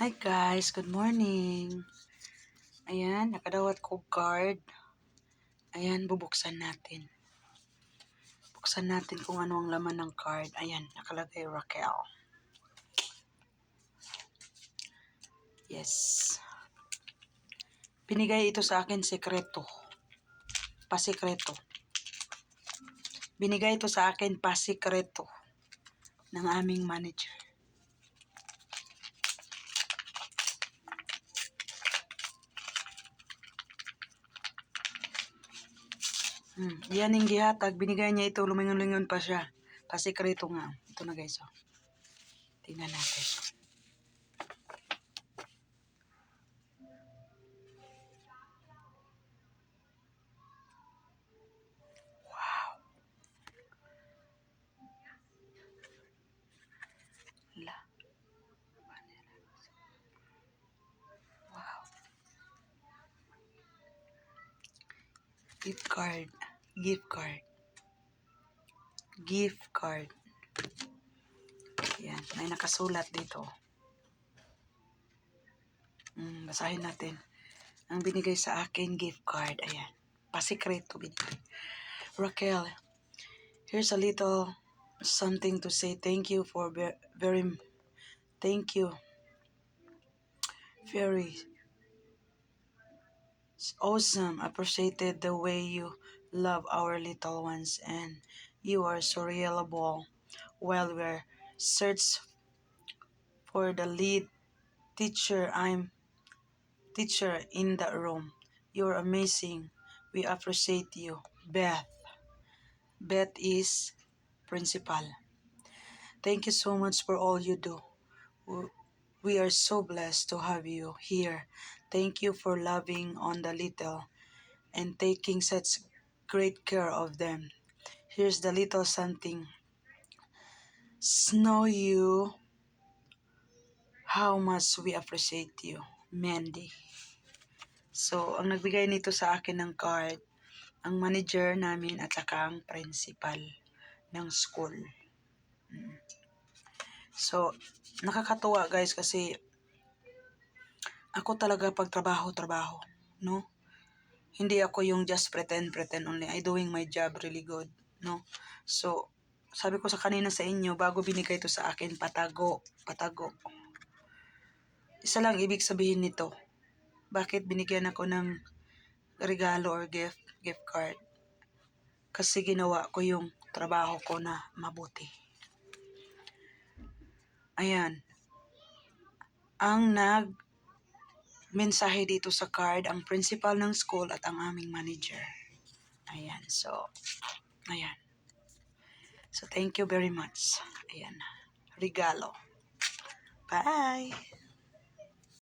Hi guys, good morning. Ayan, nakadawat ko card. Ayan, bubuksan natin. Buksan natin kung ano ang laman ng card. Ayan, nakalagay Raquel. Yes. Binigay ito sa akin sekreto. Pasikreto. Binigay ito sa akin pasikreto ng aming manager. Hmm. Yan yung gihatag. Binigay niya ito. Lumingon-lingon pa siya. Pasikreto nga. Ito na guys. Oh. Tingnan natin. Wow. La. Wow. Gift card. Gift card. Gift card. Yan. May nakasulat dito. Mm, basahin natin. Ang binigay sa akin, gift card. Ayan. Pasikreto binigay. Raquel, here's a little something to say thank you for ve- very thank you very awesome appreciated the way you love our little ones and you are so reliable. While we're search for the lead teacher i'm teacher in the room. You're amazing. We appreciate you. Beth. Beth is principal. Thank you so much for all you do. We are so blessed to have you here. Thank you for loving on the little and taking such great care of them here's the little something snow you how much we appreciate you Mandy so ang nagbigay nito sa akin ng card ang manager namin at saka ang principal ng school. Mm. So, nakakatuwa guys kasi ako talaga pag trabaho-trabaho, no? Hindi ako yung just pretend, pretend only. I doing my job really good, no? So, sabi ko sa kanina sa inyo, bago binigay ito sa akin, patago, patago. Isa lang ibig sabihin nito. Bakit binigyan ako ng regalo or gift, gift card? Kasi ginawa ko yung trabaho ko na mabuti. Ayan. Ang nag mensahe dito sa card, ang principal ng school at ang aming manager. Ayan, so, ayan. So, thank you very much. Ayan, regalo. Bye!